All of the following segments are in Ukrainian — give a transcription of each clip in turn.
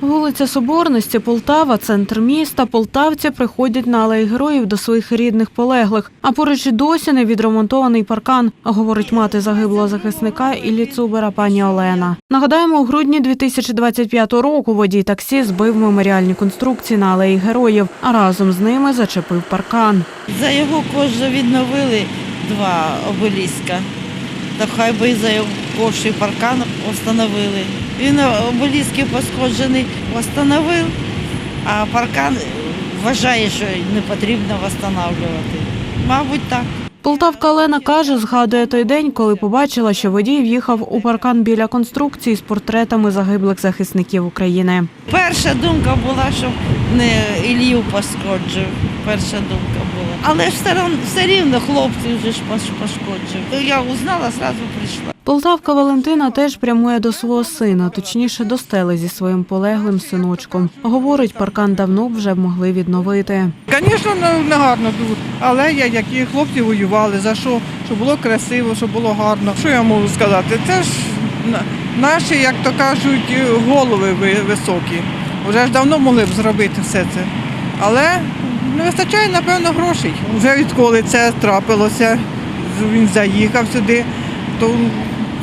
Вулиця Соборності, Полтава, центр міста. Полтавці приходять на алеї героїв до своїх рідних полеглих. А поруч і досі не відремонтований паркан, говорить мати загиблого захисника Іллі Цубера пані Олена. Нагадаємо, у грудні 2025 року водій таксі збив меморіальні конструкції на алеї героїв, а разом з ними зачепив паркан. За його кошти відновили два обеліска. Та хай би за його кошти паркан встановили. Він обеліски пошкоджений встановив, а паркан вважає, що не потрібно встановлювати. Мабуть, так. Полтавка Олена каже, згадує той день, коли побачила, що водій в'їхав у паркан біля конструкції з портретами загиблих захисників України. Перша думка була, щоб не Ілью пошкоджив. Перша думка була. Але ж все, рівно хлопці вже ж пошкоджив. Я узнала, одразу прийшла. Полтавка Валентина теж прямує до свого сина, точніше до стели зі своїм полеглим синочком. Говорить, паркан давно б вже могли відновити. Звісно, не гарно дуже. Але я, які хлопці воювали, за що? Щоб було красиво, щоб було гарно. Що я можу сказати? Це ж наші, як то кажуть, голови високі. Вже ж давно могли б зробити все це. Але не вистачає, напевно, грошей. Вже відколи це трапилося, він заїхав сюди, то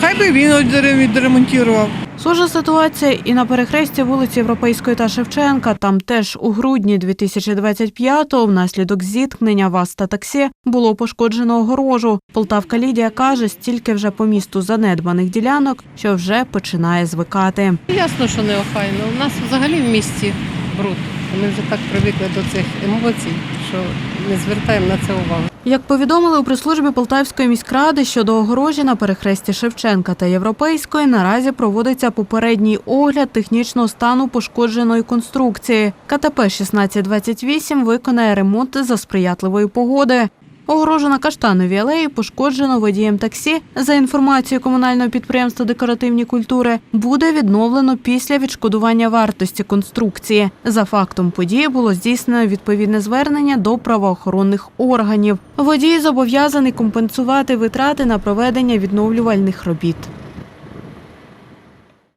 хай би він відремонтував. Схожа ситуація і на перехресті вулиці Європейської та Шевченка. Там теж у грудні 2025-го внаслідок зіткнення ВАЗ та таксі було пошкоджено огорожу. Полтавка Лідія каже, стільки вже по місту занедбаних ділянок, що вже починає звикати. Ясно, що не охайно. У нас взагалі в місті бруд. Ми вже так привикли до цих емоцій, що не звертаємо на це увагу. Як повідомили у прес-службі Полтавської міськради щодо огорожі на перехресті Шевченка та Європейської, наразі проводиться попередній огляд технічного стану пошкодженої конструкції. КТП 1628 виконає ремонт за сприятливої погоди. Огорожу каштанові алеї пошкоджено водієм таксі. За інформацією комунального підприємства декоративні культури, буде відновлено після відшкодування вартості конструкції. За фактом події було здійснено відповідне звернення до правоохоронних органів. Водій зобов'язаний компенсувати витрати на проведення відновлювальних робіт.